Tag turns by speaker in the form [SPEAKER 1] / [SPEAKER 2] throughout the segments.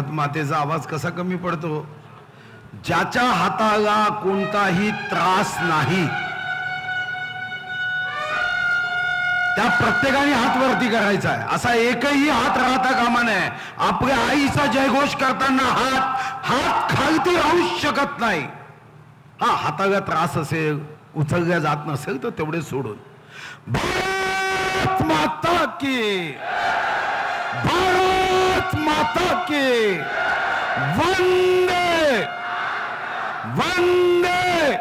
[SPEAKER 1] भारत मातेचा आवाज कसा कमी पडतो? ज्याच्या हाताला कोणताही त्रास नाही. त्या प्रत्येकाने हात वरती करायचा आहे. असा एकही हात राहता कामा नये. आपल्या आईचा जयघोष करताना हात हात खालती राहू शकत नाही. हा हाताला त्रास असेल उचलल्या जात नसेल तर तेवढे सोडून. भारत माता की माता की। वंदे। वंदे।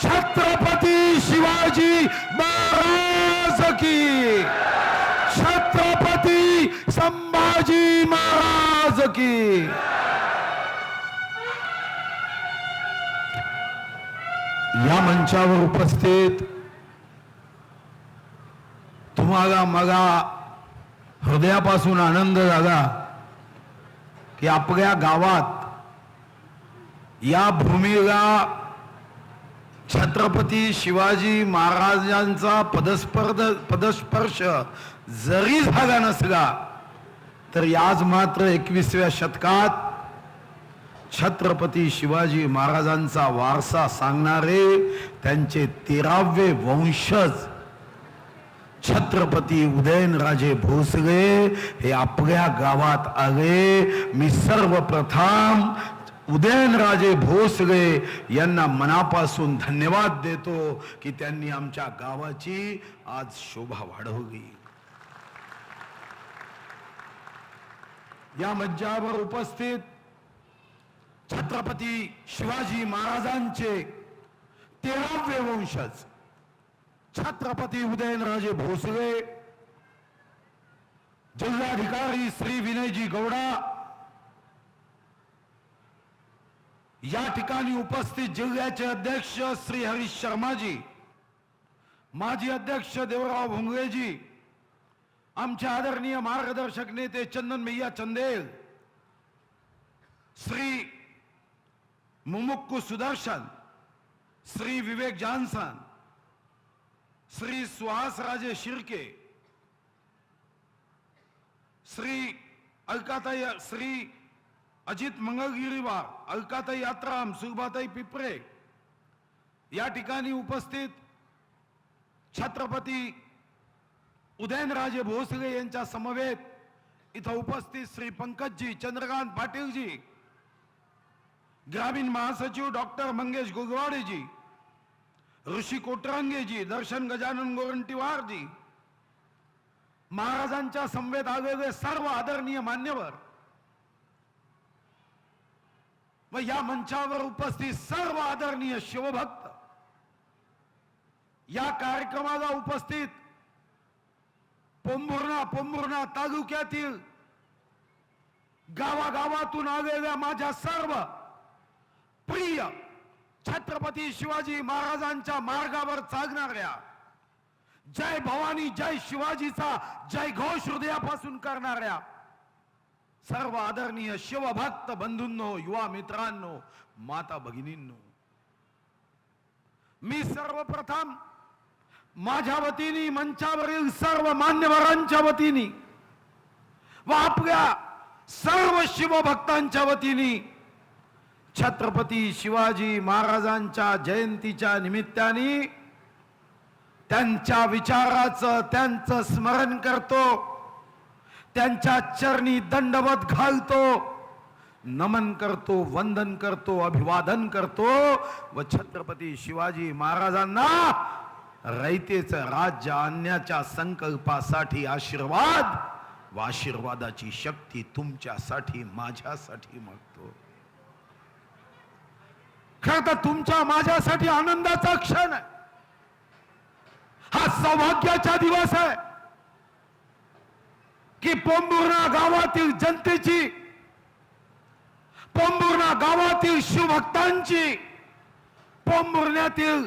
[SPEAKER 1] छत्रपती शिवाजी महाराज की। छत्रपती संभाजी महाराज की। या मंचावर उपस्थित तुम्हाला मगा हृदयापासून आनंद झाला की आपल्या गावात या भूमीला छत्रपती शिवाजी महाराजांचा पदस्पर्ध पदस्पर्श जरी झाला नसला तर आज मात्र एकविसव्या शतकात छत्रपती शिवाजी महाराजांचा वारसा सांगणारे त्यांचे तेरावे वंशज छत्रपती उदयनराजे भोसले हे आपल्या गावात आले. मी सर्वप्रथम उदयनराजे भोसले यांना मनापासून धन्यवाद देतो की त्यांनी आमच्या गावाची आज शोभा वाढवली. या मंचावर उपस्थित छत्रपती शिवाजी महाराजांचे तेरावे वंशज छत्रपती उदयनराजे भोसले जिल्हाधिकारी श्री विनयजी गौडा या ठिकाणी उपस्थित जिल्ह्याचे अध्यक्ष श्री हरीश शर्माजी माजी अध्यक्ष देवराव भोंगळेजी आमचे आदरणीय मार्गदर्शक नेते चंदन मैया चंदेल श्री मुमुक्कू सुदर्शन श्री विवेक जॉन्सन श्री सुहासराजे शिर्के श्री अलकाताई श्री अजित मंगळगिरीवार अलकाताई यात्राम सुभाताई पिपरे या ठिकाणी उपस्थित छत्रपती उदयनराजे भोसले यांच्या समवेत इथं उपस्थित श्री पंकजजी चंद्रकांत पाटीलजी ग्रामीण महासचिव डॉक्टर मंगेश गुगवाडेजी ऋषी कोटरांगेजी दर्शन गजानन गोरंटीवारजी. महाराजांच्या संवेद आलेले सर्व आदरणीय मान्यवर. व या मंचावर उपस्थित सर्व आदरणीय शिवभक्त. या कार्यक्रमाला उपस्थित पोंभुर्णा पोंभुर्णा तालुक्यातील गावागावातून आलेल्या माझ्या सर्व प्रिय छत्रपती शिवाजी महाराजांच्या मार्गावर चालणाऱ्या जय भवानी जय शिवाजीचा जय घोष हृदयापासून करणाऱ्या सर्व आदरणीय शिवभक्त बंधूंनो युवा मित्रांनो माता भगिनींनो मी सर्वप्रथम माझ्या वतीने मंचावरील सर्व मान्यवरांच्या वतीने व आपल्या सर्व शिवभक्तांच्या वतीने छत्रपती शिवाजी महाराजांच्या जयंतीच्या निमित्ताने त्यांच्या विचाराचं त्यांचं स्मरण करतो त्यांच्या चरणी दंडवत घालतो नमन करतो वंदन करतो अभिवादन करतो व छत्रपती शिवाजी महाराजांना रयतेचं राज्य आणण्याच्या संकल्पासाठी आशीर्वाद व आशीर्वादाची शक्ती तुमच्यासाठी माझ्यासाठी मागतो. खर तर तुमच्या माझ्यासाठी आनंदाचा क्षण आहे. हा सौभाग्याचा दिवस आहे. की पोंभुर्णा गावातील जनतेची पोंभुर्णा गावातील शिवभक्तांची पोंभुर्ण्यातील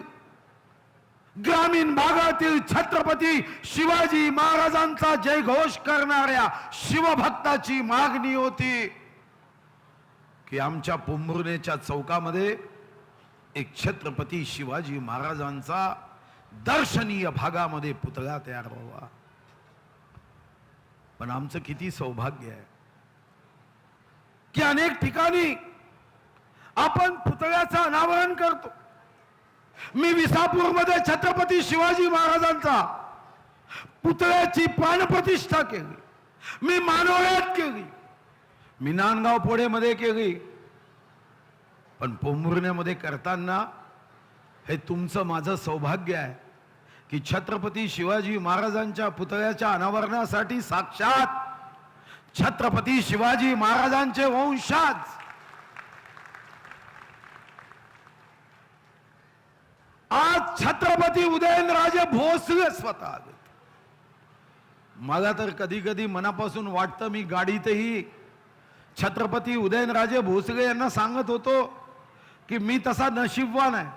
[SPEAKER 1] ग्रामीण भागातील छत्रपती शिवाजी महाराजांचा जयघोष करणाऱ्या शिवभक्ताची मागणी होती की आमच्या पोंभुर्णेच्या चौकामध्ये एक छत्रपती शिवाजी महाराजांचा दर्शनीय भागामध्ये पुतळा तयार व्हावा. पण आमचं किती सौभाग्य आहे की अनेक ठिकाणी आपण पुतळ्याचं अनावरण करतो. मी विसापूरमध्ये छत्रपती शिवाजी महाराजांचा पुतळ्याची प्राणप्रतिष्ठा केली. मी मानवळ्यात केली. मी नांदगाव पोळेमध्ये केली. पण पोंभुर्ण्यामध्ये करताना हे तुमचं माझं सौभाग्य आहे की छत्रपती शिवाजी महाराजांच्या पुतळ्याच्या अनावरणासाठी साक्षात छत्रपती शिवाजी महाराजांचे वंशाज. आज छत्रपती उदयनराजे भोसले स्वतः मला तर कधी कधी मनापासून वाटतं मी गाडीतही छत्रपती उदयनराजे भोसले यांना सांगत होतो की मी तसा नशीबवान आहे.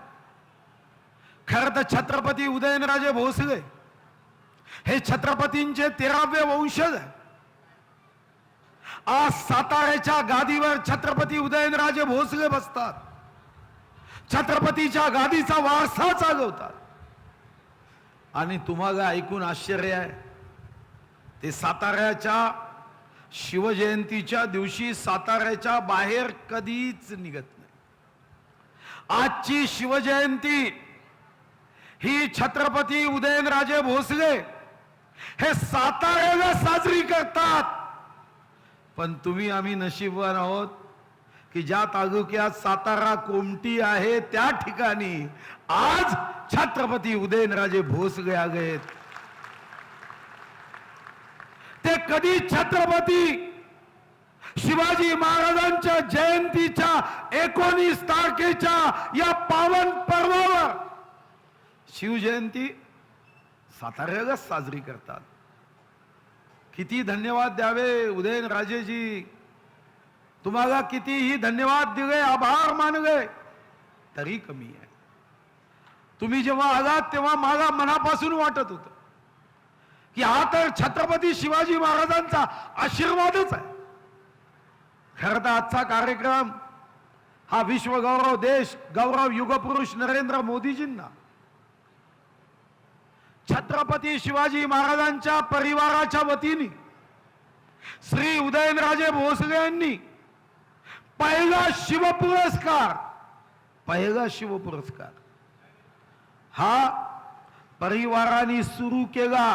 [SPEAKER 1] खरं तर छत्रपती उदयनराजे भोसले हे छत्रपतींचे तेरावे वंशज आहे. आज साताऱ्याच्या गादीवर छत्रपती उदयनराजे भोसले बसतात. छत्रपतीच्या गादीचा वारसा चालवतात. आणि तुम्हाला ऐकून आश्चर्य आहे ते साताऱ्याच्या शिवजयंतीच्या दिवशी साताऱ्याच्या बाहेर कधीच निघत नाही. आजची शिवजयंती. ही छत्रपती उदयनराजे भोसले हे साताऱ्याला साजरी करतात. पण तुम्ही आम्ही नशीबवान आहोत की ज्या तालुक्यात सातारा कोमटी आहे त्या ठिकाणी आज छत्रपती उदयनराजे भोसले आहेत ते कधी छत्रपती शिवाजी महाराजांच्या जयंतीच्या एकोणीस तारखेच्या या पावन पर्वावर शिवजयंती साताऱ्यालाच साजरी करतात. किती धन्यवाद द्यावे उदयनराजेजी तुम्हाला कितीही धन्यवाद दिले आभार मानले तरी कमी आहे. तुम्ही जेव्हा आलात तेव्हा मला मनापासून वाटत होतं की हा तर छत्रपती शिवाजी महाराजांचा आशीर्वादच आहे. खरं तर आजचा कार्यक्रम हा विश्वगौरव देश गौरव युगपुरुष नरेंद्र मोदीजींना. छत्रपती शिवाजी महाराजांच्या परिवाराच्या वतीने श्री उदयनराजे भोसले यांनी पहिला शिव पुरस्कार पहिला शिव पुरस्कार हा परिवाराने सुरू केला.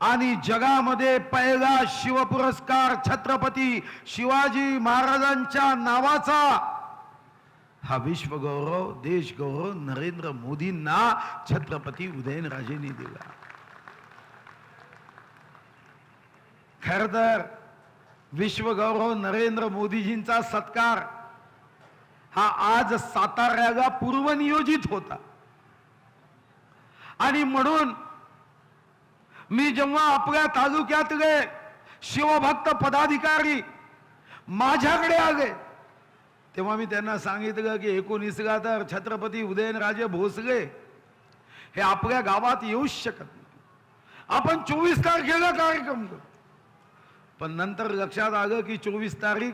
[SPEAKER 1] आणि जगामध्ये पहिला शिव पुरस्कार छत्रपती शिवाजी महाराजांच्या नावाचा हा विश्वगौरव देशगौरव नरेंद्र मोदींना छत्रपती उदयनराजेंनी दिला. खर तर विश्वगौरव नरेंद्र मोदीजींचा सत्कार हा आज साताऱ्याला पूर्वनियोजित होता. आणि म्हणून मी जेव्हा आपल्या तालुक्यातले शिवभक्त पदाधिकारी माझ्याकडे आले तेव्हा मी त्यांना सांगितलं की एकोणीसला तर छत्रपती उदयनराजे भोसले हे आपल्या गावात येऊच शकत नाही. आपण चोवीस तारखेला कार्यक्रम करू. पण नंतर लक्षात आलं की चोवीस तारीख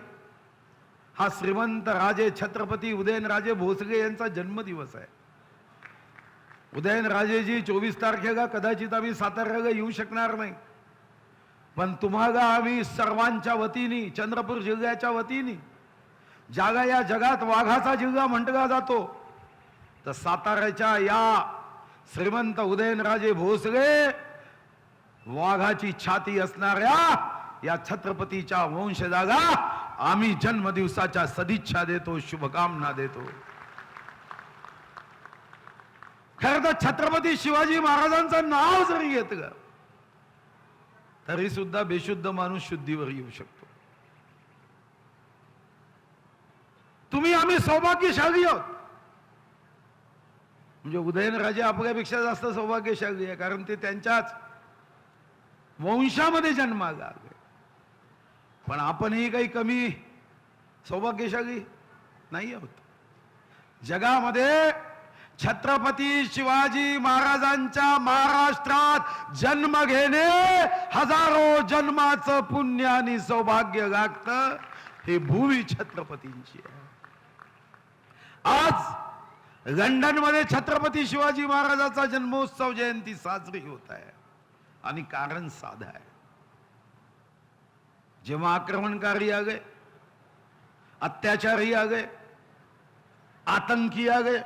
[SPEAKER 1] हा श्रीमंत राजे छत्रपती उदयनराजे भोसले यांचा जन्मदिवस आहे. उदयनराजेजी चोवीस तारखेला कदाचित आम्ही साताऱ्याला येऊ शकणार नाही. पण तुम्हाला आम्ही सर्वांच्या वतीने चंद्रपूर जिल्ह्याच्या वतीने जागा या जगात वाघाचा जिल्हा म्हटला जातो. तर साताऱ्याच्या या श्रीमंत उदयनराजे भोसले वाघाची छाती असणाऱ्या या छत्रपतीच्या वंशजाला आम्ही जन्मदिवसाच्या सदिच्छा देतो शुभकामना देतो. खर तर छत्रपती शिवाजी महाराजांचं नाव जरी घेतलं तरी सुद्धा बेशुद्ध माणूस शुद्धीवर येऊ शकतो. तुम्ही आम्ही सौभाग्यशाली आहोत. म्हणजे उदयनराजे आपल्यापेक्षा जास्त सौभाग्यशाली आहे कारण ते त्यांच्याच वंशामध्ये जन्माला आले. पण आपणही काही कमी सौभाग्यशाली नाही आहोत. जगामध्ये छत्रपती शिवाजी महाराजांच्या महाराष्ट्रात जन्म घेणे हजारो जन्माचं पुण्य आणि सौभाग्य लागतं हे भूमी छत्रपतींची आहे. आज लंडनमध्ये छत्रपती शिवाजी महाराजाचा जन्मोत्सव जयंती साजरी होत आहे आणि कारण साधं आहे. जेव्हा आक्रमणकारी आले अत्याचारी आ गए आतंकी आ गए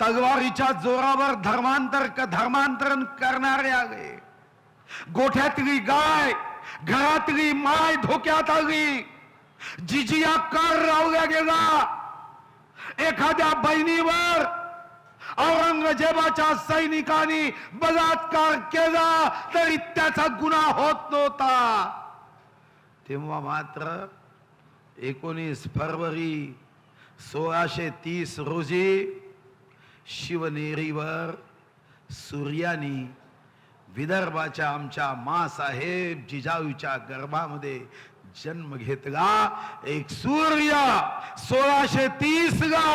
[SPEAKER 1] तलवारीच्या जोरावर धर्मांतर धर्मांतरण करणारे आले गोठ्यातली गाय घरातली माय धोक्यात आली जिजिया कर रावल्या गेला. एखाद्या बहिणीवर औरंगजेबाच्या सैनिकांनी बलात्कार केला तरी त्याचा गुन्हा होत नव्हता. तेव्हा मात्र एकोणीस फरवरी सोळाशे तीस रोजी शिवनेरीवर सूर्यानी विदर्भाच्या आमच्या मासाहेब जिजाऊच्या गर्भामध्ये जन्म घेतला. एक सूर्य सोळाशे तीस ला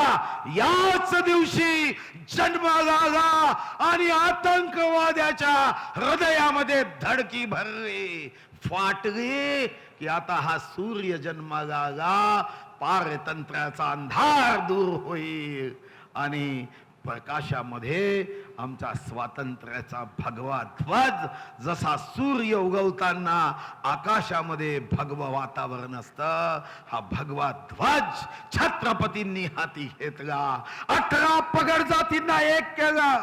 [SPEAKER 1] याच दिवशी जन्माला आला आणि आतंकवाद्याच्या हृदयामध्ये धडकी भरली. फाटली की आता हा सूर्य जन्माला आला पारतंत्राचा अंधार दूर होईल. आणि प्रकाशामध्ये आमचा स्वातंत्र्याचा भगवा ध्वज जसा सूर्य उगवताना आकाशामध्ये भगव वातावरण असतं हा भगवा ध्वज छत्रपतींनी हाती घेतला. अठरा पगड जातींना एक केला.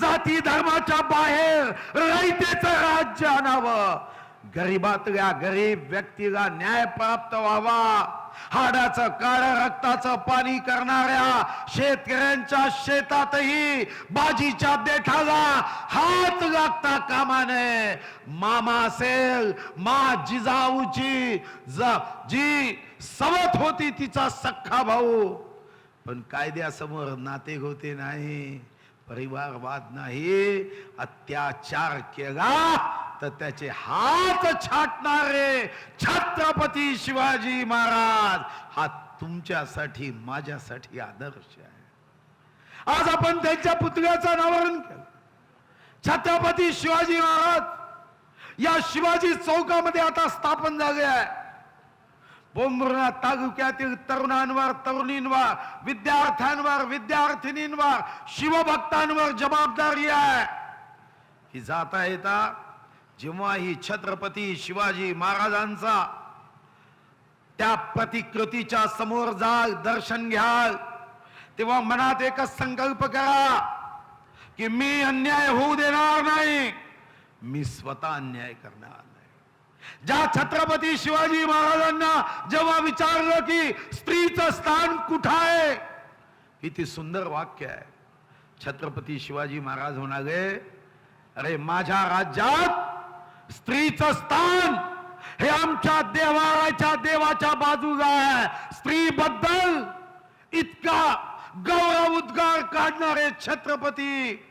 [SPEAKER 1] जाती धर्माच्या बाहेर रयतेचं राज्य आणावं. गरीबातल्या गरीब व्यक्तीला न्याय प्राप्त व्हावा. हाडाचं काळ रक्ताचं पाणी करणाऱ्या शेतकऱ्यांच्या शेतातही बाजीच्या देठाला हात लागता कामा नये मामा असेल मा जिजाऊची जी सवत होती तिचा सख्खा भाऊ. पण कायद्यासमोर नाते होते नाही परिवारवाद नाही अत्याचार केला तर त्याचे हात छाटणारे छत्रपती शिवाजी महाराज हा तुमच्यासाठी माझ्यासाठी आदर्श आहे. आज आपण त्यांच्या पुतळ्याचं अनावरण केलं. छत्रपती शिवाजी महाराज या शिवाजी चौकामध्ये आता स्थापन झाले आहे. बोंबुर्णा तालुक्यातील तरुणांवर तरुणींवर विद्यार्थ्यांवर विद्यार्थिनींवर शिवभक्तांवर जबाबदारी आहे. ही जाता येता जेव्हा ही छत्रपती शिवाजी महाराजांचा त्या प्रतिकृतीच्या समोर जाल दर्शन घ्याल तेव्हा मनात एकच संकल्प करा की मी अन्याय होऊ देणार नाही. मी स्वतः अन्याय करणार नाही. ज्या छत्रपती शिवाजी महाराजांना जेव्हा विचारलं की स्त्रीचं स्थान कुठं आहे किती सुंदर वाक्य आहे. छत्रपती शिवाजी महाराज म्हणाले अरे माझ्या राज्यात स्त्रीचं स्थान हे आमच्या देवाच्या देवाच्या बाजूला आहे. स्त्री बद्दल इतका गौरव उद्गार काढणारे छत्रपती.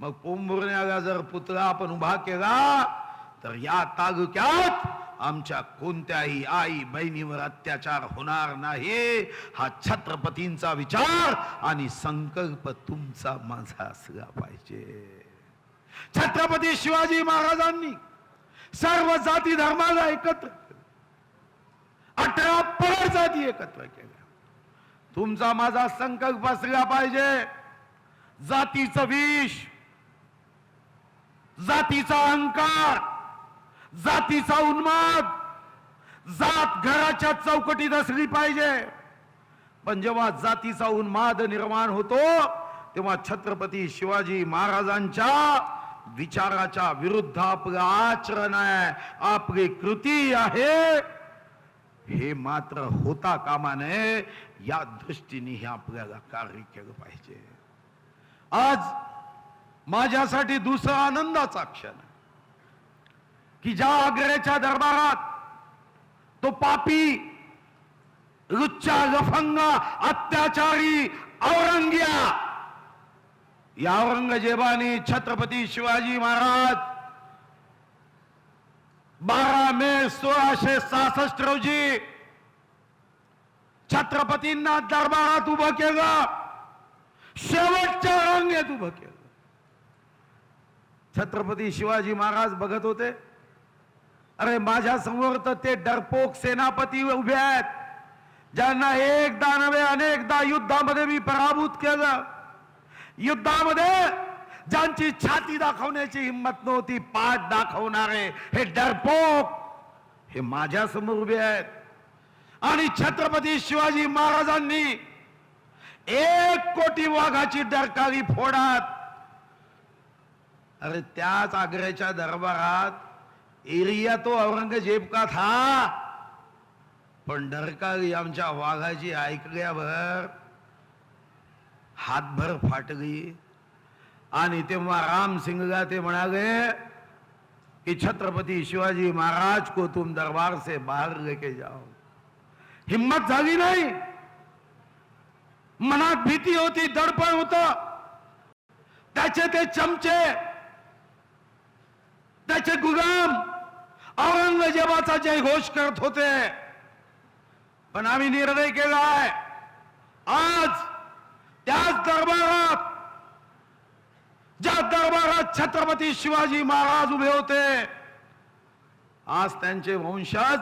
[SPEAKER 1] मग पोंभुरण्याला जर पुतळा आपण उभा केला तर या तालुक्यात आमच्या कोणत्याही आई बहिणीवर अत्याचार होणार नाही. हा छत्रपतींचा विचार आणि संकल्प तुमचा माझा असला पाहिजे. छत्रपती शिवाजी महाराजांनी सर्व जाती धर्माला एकत्र अठरा पगड जाती एकत्र केल्या. तुमचा माझा संकल्प असला पाहिजे. जातीचं विष जातीचा अहंकार जातीचा उन्माद जात घराच्या चौकटीत असली पाहिजे. पण जेव्हा जातीचा उन्माद निर्माण होतो तेव्हा छत्रपती शिवाजी महाराजांच्या विचाराच्या विरुद्ध आपलं आचरण आहे आपली कृती आहे. हे मात्र होता कामा नये या दृष्टीने हे आपल्याला कार्य केलं पाहिजे. आज माझ्यासाठी दुसरा आनंदाचा क्षण. की ज्या आग्र्याच्या दरबारात तो पापी लुच्चा लफंगा अत्याचारी औरंग्या या औरंगजेबाने छत्रपती शिवाजी महाराज बारा मे सोळाशे सहासष्ट रोजी छत्रपतींना दरबारात उभं केलं. शेवटच्या रांगेत उभं केलं. छत्रपती शिवाजी महाराज बघत होते. अरे माझ्यासमोर तर ते डरपोक सेनापती उभे आहेत ज्यांना एकदा नव्हे अनेकदा युद्धामध्ये मी पराभूत केलं. युद्धामध्ये ज्यांची छाती दाखवण्याची हिंमत नव्हती पाठ दाखवणारे हे डरपोक हे माझ्यासमोर उभे आहेत. आणि छत्रपती शिवाजी महाराजांनी एक कोटी वाघाची डरकाळी फोडात. अरे त्याच आग्र्याच्या दरबारात एरिया तो औरंगजेब का था? पण डरकाळी आमच्या वाघाची ऐकल्यावर हातभर फाटली आणि तेव्हा राम सिंगला ते म्हणाले कि छत्रपती शिवाजी महाराज को तुम दरबार से बाहर लेके जाओ. हिम्मत झाली नाही. मनात भीती होती दडपण होत. त्याचे ते चमचे त्याचे गुलाम औरंगजेबाचा जय घोष करत होते. पण आम्ही निर्णय केलाय आज त्याच दरबारात ज्या दरबारात छत्रपती शिवाजी महाराज उभे होते आज त्यांचे वंशज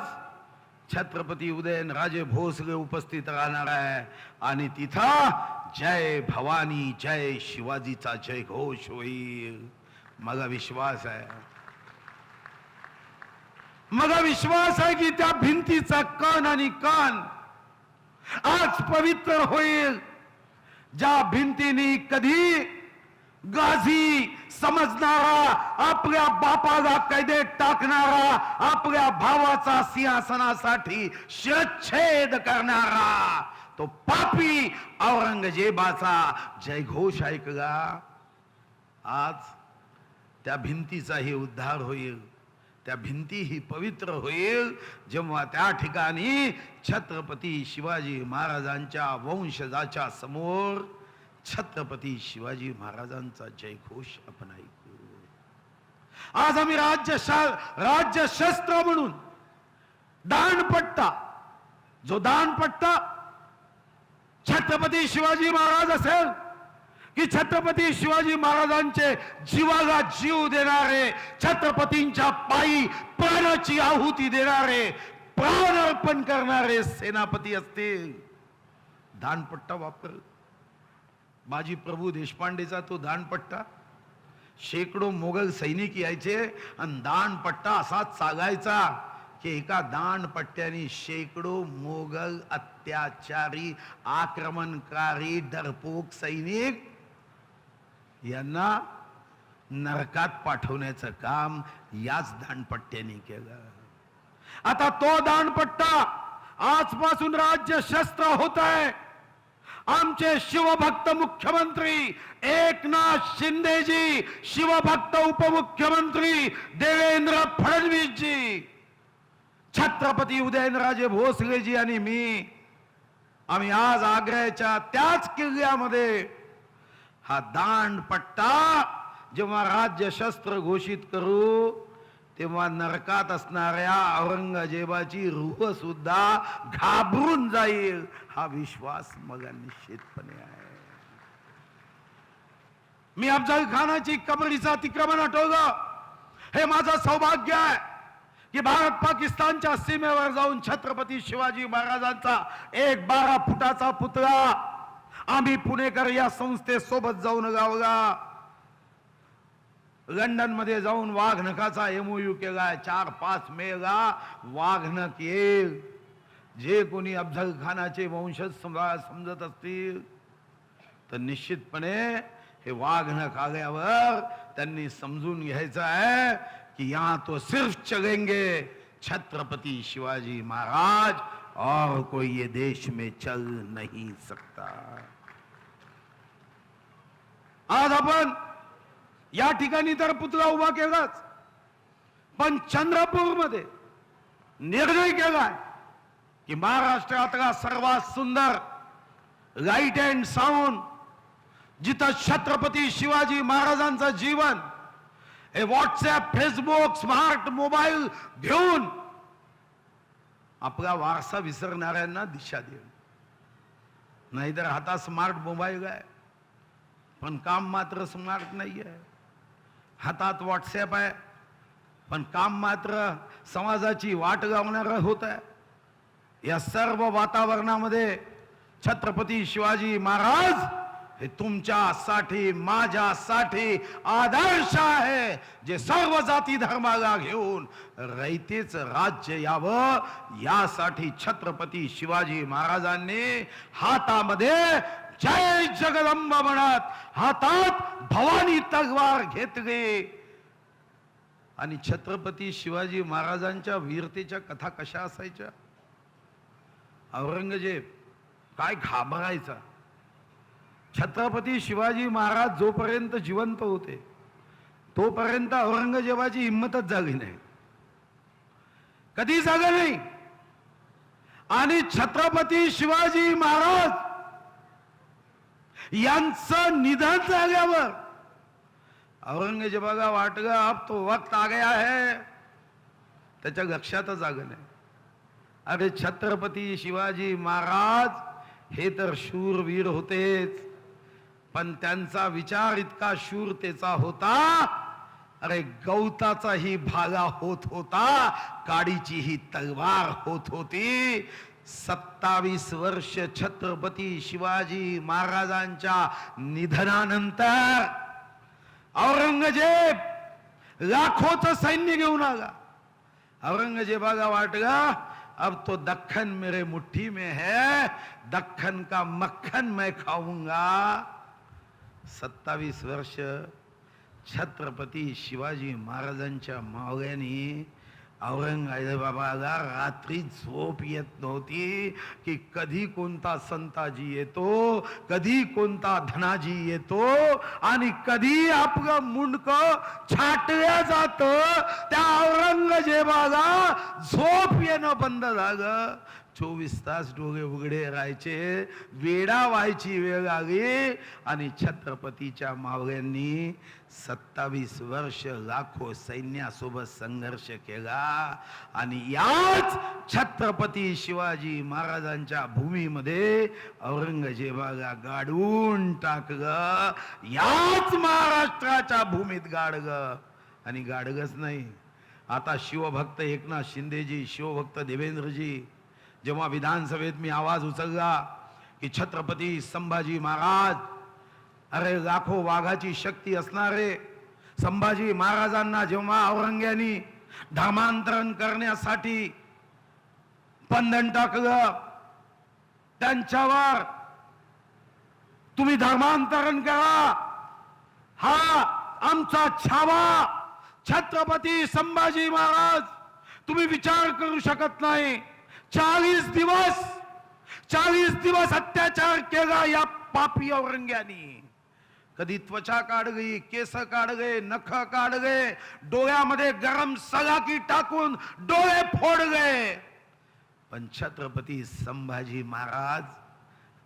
[SPEAKER 1] छत्रपती उदयन राजे भोसले उपस्थित राहणार आहे. आणि तिथं जय भवानी जय शिवाजीचा जय घोष होईल. मला विश्वास आहे. मला विश्वास आहे की त्या भिंतीचा कण आणि कण आज पवित्र होईल. ज्या भिंतीनी कधी गाझी समजणारा आपल्या बापाला कैदेत टाकणारा आपल्या भावाचा सिंहासनासाठी शिरच्छेद करणारा तो पापी औरंगजेबाचा. जयघोष ऐकला आज त्या भिंतीचाही उद्धार होईल. त्या भिंतीही पवित्र होईल. जेव्हा त्या ठिकाणी छत्रपती शिवाजी महाराजांच्या वंशजाच्या समोर छत्रपती शिवाजी महाराजांचा जयघोष आपण ऐकू. आज आम्ही राज्य राज्य शस्त्र म्हणून दानपट्टा जो दानपट्टा छत्रपती शिवाजी महाराज असेल की छत्रपती शिवाजी महाराजांचे जीवाला जीव देणारे छत्रपतींच्या पायी प्राणाची आहुती देणारे प्राण अर्पण करणारे सेनापती असतील. धानपट्टा वापर. बाजी प्रभू देशपांडेचा तो धानपट्टा. शेकडो मोगल सैनिक यायचे आणि दानपट्टा असाच चागायचा की एका दानपट्ट्याने शेकडो मोगल अत्याचारी आक्रमणकारी डरपोक सैनिक यांना नरकात पाठवण्याचं काम याच दानपट्ट्याने केलं. आता तो दानपट्टा आजपासून राज्य शस्त्र होत आहे आमचे शिवभक्त मुख्यमंत्री एकनाथ शिंदेजी शिवभक्त उपमुख्यमंत्री देवेंद्र फडणवीसजी छत्रपती उदयनराजे भोसलेजी आणि मी आम्ही आज आग्र्याच्या त्याच किल्ल्यामध्ये हा दांडपट्टा जेव्हा राज्य शस्त्र घोषित करू तेव्हा नरकात असणाऱ्या औरंगजेबाची रूह सुद्धा घाबरून जाईल. हा विश्वास मला निश्चितपणे आहे. मी अफजल खानाची कबरीचं अतिक्रमण हटवलं. हे माझं सौभाग्य आहे की भारत पाकिस्तानच्या सीमेवर जाऊन छत्रपती शिवाजी महाराजांचा एक बारा फुटाचा पुतळा आम्ही पुणेकर या संस्थेसोबत जाऊन गावगा. लंडन मध्ये जाऊन वाघनखाचा एमओयू केलाय चार पाच मेला वाघनख येईल जे कोणी अफजल खानाचे वंशज समजा समजत असतील, तर निश्चितपणे हे वाघनख आल्यावर त्यांनी समजून घ्यायचं आहे कि यहाँ तो सिर्फ़ चलेंगे छत्रपति शिवाजी महाराज, और कोई ये देश में चल नहीं सकता. आज आपण या ठिकाणी तर पुतळा उभा केलाच पण चंद्रपूरमध्ये निर्णय केलाय की महाराष्ट्रातला सर्वात सुंदर लाइट अँड साऊंड जिथं छत्रपती शिवाजी महाराजांचं जीवन हे व्हॉट्सअप फेसबुक स्मार्ट मोबाईल घेऊन आपला वारसा विसरणाऱ्यांना दिशा देऊन नाहीतर हातात स्मार्ट मोबाईल आहे. पण काम मात्र स्मार्ट नाही आहे हातात व्हॉट्सॲप आहे पण काम मात्र समाजाची वाट गावणारं होत आहे या सर्व वातावरणामध्ये छत्रपती शिवाजी महाराज हे तुमच्यासाठी माझ्यासाठी आदर्श आहे जे सर्व जाती धर्माला घेऊन रयतेच राज्य यावं यासाठी छत्रपती शिवाजी महाराजांनी हातामध्ये जय जगदंब म्हणत हातात भवानी तलवार घेतली आणि छत्रपती शिवाजी महाराजांच्या वीरतेच्या कथा कशा असायच्या? औरंगजेब काय घाबरायचा. छत्रपती शिवाजी महाराज जोपर्यंत जिवंत होते तोपर्यंत औरंगजेबाची हिंमतच जागी नाही. कधी जागा नाही? आणि छत्रपती शिवाजी महाराज यांचं निधन झाल्यावर औरंगजेबाला वाटलं आप तो वक्त आ गया है. त्याच्या लक्षातच आलं नाही. अरे छत्रपती शिवाजी महाराज हे तर शूरवीर होतेच. पण त्यांचा विचार इतका शूरतेचा होता अरे गवताचाही भागा होत होता काडीची ही तलवार होत होती. सत्तावीस वर्ष छत्रपती शिवाजी महाराजांच्या निधनानंतर औरंगजेब लाखोचं सैन्य घेऊन आला. औरंगजेबाला वाटलं अब तो दक्खन मेरे मुट्ठी में है दक्खन का मक्खन मैं खाऊंगा. सत्तावीस वर्ष छत्रपती शिवाजी महाराजांच्या मावळ्यांनी औरंगजेबाबाला रात्री झोप येत नव्हती की कधी कोणता संताजी येतो कधी कोणता धनाजी येतो आणि कधी आपलं मुंडक छाटल्या जात. त्या औरंगजेबाला झोप येणं बंद झालं. चोवीस तास डोळे उघडे राहायचे. वेडा व्हायची वेळ आली आणि छत्रपतीच्या मावळ्यांनी सत्तावीस वर्ष लाखो सैन्यासोबत संघर्ष केला आणि याच छत्रपती शिवाजी महाराजांच्या भूमीमध्ये औरंगजेबाला गाडून टाकलं. याच महाराष्ट्राच्या भूमीत गाडग. आणि गाडगच नाही. आता शिवभक्त एकनाथ शिंदेजी शिवभक्त देवेंद्रजी जेव्हा विधानसभेत मी आवाज उचलला की छत्रपती संभाजी महाराज अरे लाखो वाघाची शक्ती असणारे संभाजी महाराजांना जेव्हा औरंग्यानी धर्मांतरण करण्यासाठी बंधन टाकलं त्यांच्यावर तुम्ही धर्मांतरण करा. हा आमचा छावा छत्रपती संभाजी महाराज तुम्ही विचार करू शकत नाही. चाळीस दिवस चाळीस दिवस अत्याचार केला या पापी औरंग्यानी. कधी त्वचा काढ गई केस काढ गए नख काढ गए डोळ्यामध्ये गरम सलाकी टाकून डोळे फोड गए. पण छत्रपती संभाजी महाराज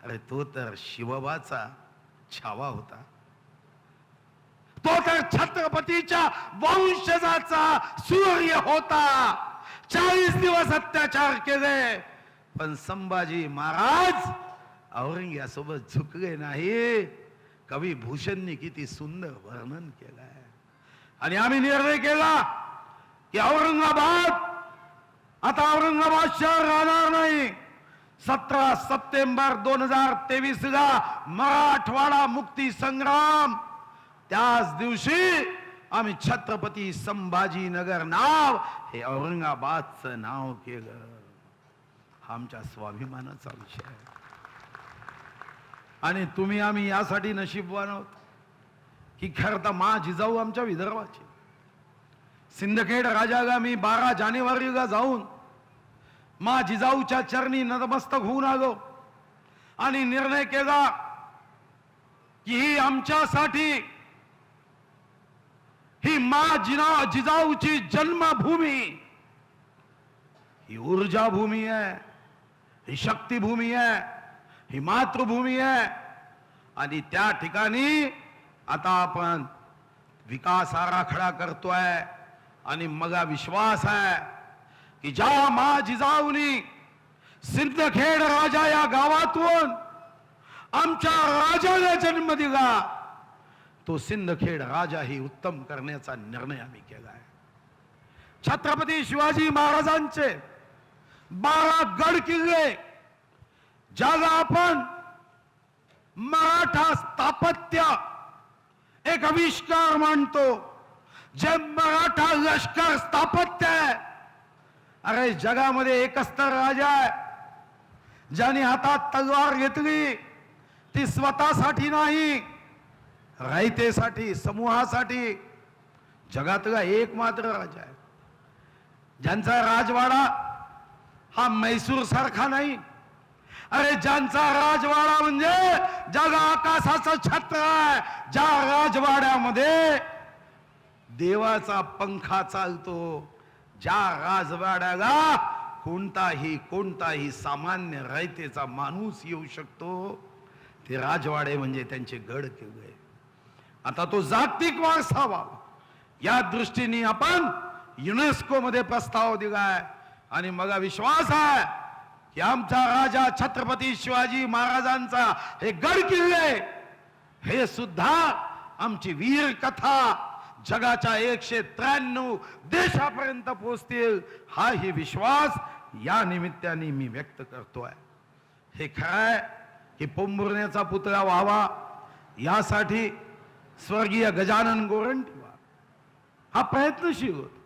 [SPEAKER 1] अरे तो तर शिवबाचा छावा होता. तो तर छत्रपतीच्या वंशजाचा सूर्य होता. चाळीस दिवस अत्याचार केले. पण संभाजी महाराज औरंग्यासोबत झुकले नाही. कवी भूषणनी किती सुंदर वर्णन केलं आहे आणि आम्ही निर्णय केला की औरंगाबाद आता औरंगाबाद शहर राहणार नाही. सतरा सप्टेंबर दोन हजार तेवीस ला मराठवाडा मुक्ती संग्राम. त्याच दिवशी आम्ही छत्रपती संभाजीनगर नाव हे औरंगाबादचं नाव केलं. हा आमच्या स्वाभिमानाचा विषय आहे. आणि तुम्ही आम्ही यासाठी नशीबवान आहोत की खरं तर मा जिजाऊ आमच्या विदर्भाची. सिंदखेड राजागा मी बारा जानेवारीला जाऊन मा जिजाऊच्या चरणी नतमस्तक होऊन आलो. आणि निर्णय केला की ही आमच्यासाठी ही मा जिना जिजाऊची जन्मभूमी. ही ऊर्जा भूमी आहे ही शक्तीभूमी आहे ही मातृभूमी आहे आणि त्या ठिकाणी आता आपण विकास आराखडा करतोय आणि मगा विश्वास आहे की ज्या मा जिजाऊनी सिद्धखेड राजा या गावातून आमच्या राजाला जन्म दिला. तो सिंदखेड राजा ही उत्तम करण्याचा निर्णय आम्ही केला आहे. छत्रपती शिवाजी महाराजांचे बारा गड किल्ले ज्याला आपण मराठा स्थापत्य एक आविष्कार मानतो जे मराठा लष्कर स्थापत्य आहे. अरे जगामध्ये एकच तर राजा आहे ज्याने हातात तलवार घेतली ती स्वतःसाठी नाही रायतेसाठी समूहासाठी. जगातला एक मात्र राजा आहे. ज्यांचा राजवाडा हा मैसूर सारखा नाही. अरे ज्यांचा राजवाडा म्हणजे जगा आकाशाचं छत्र आहे. ज्या राजवाड्यामध्ये देवाचा पंखा चालतो. ज्या राजवाड्याला कोणताही कोणताही सामान्य रयतेचा माणूस येऊ शकतो ते राजवाडे म्हणजे त्यांचे गड किल्ले. आता तो जागतिक वारसा व्हावा. या दृष्टीने आपण युनेस्को मध्ये प्रस्ताव दिलाय. आणि मला विश्वास आहे की आमचा राजा छत्रपती शिवाजी महाराजांचा हे गड किल्ले हे सुद्धा आमची वीर कथा जगाच्या एकशे त्र्याण्णव देशापर्यंत पोहोचतील हा ही विश्वास या निमित्ताने मी व्यक्त करतोय. हे खरंय की पोंभुर्ण्याचा पुतळा व्हावा. यासाठी स्वर्गीय गजानन गोरंटीवार हा प्रयत्नशील होता।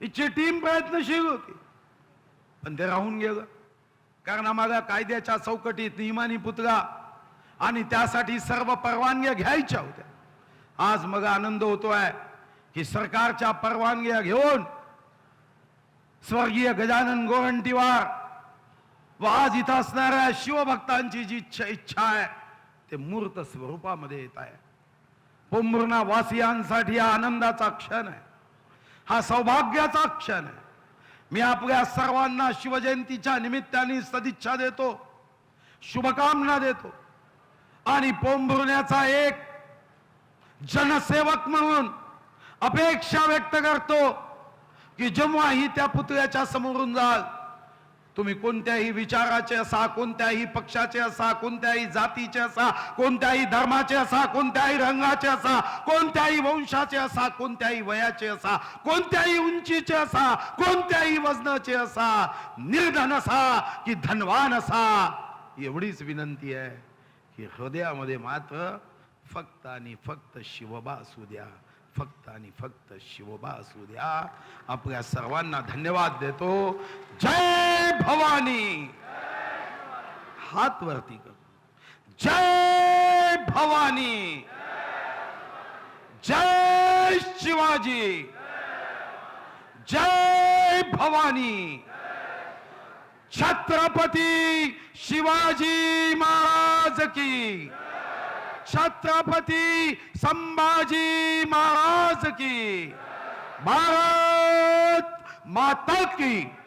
[SPEAKER 1] इच्छी टीम प्रयत्नशील होती। पण ते राहून गेलं। कारण आम्हाला कायद्याच्या चौकटीत नियमानी पुतळा आणि त्यासाठी सर्व परवानग्या घ्यायच्या होत्या. आज मग आनंद होतोय की सरकारच्या परवानग्या घेऊन स्वर्गीय गजानन गोरंटीवार व आज इथं असणाऱ्या शिवभक्तांची जी इच्छा आहे ते मूर्त स्वरूपामध्ये येत आहे. पोंभुर्णा वासियांसाठी हा आनंदाचा क्षण आहे. हा सौभाग्याचा क्षण आहे. मी आपल्या सर्वांना शिवजयंतीच्या निमित्ताने सदिच्छा देतो शुभकामना देतो आणि पोंभुर्ण्याचा एक जनसेवक म्हणून अपेक्षा व्यक्त करतो की जेव्हाही त्या पुतळ्याच्या समोरून जाल तुम्ही कोणत्याही विचाराचे असा कोणत्याही पक्षाचे असा कोणत्याही जातीचे असा कोणत्याही धर्माचे असा कोणत्याही रंगाचे असा कोणत्याही वंशाचे असा कोणत्याही वयाचे असा कोणत्याही उंचीचे असा कोणत्याही वजनाचे असा निर्धन असा की धनवान असा एवढीच विनंती आहे की हृदयामध्ये मात्र फक्त आणि फक्त शिवबा असू द्या. फक्त आणि फक्त शिवबा असू द्या आपल्या सर्वांना धन्यवाद देतो. जय भवानी. हात वरती कर. जय भवानी. जय शिवाजी. जय भवानी. छत्रपती शिवाजी महाराज की. छत्रपती संभाजी महाराज की। भारत माता की।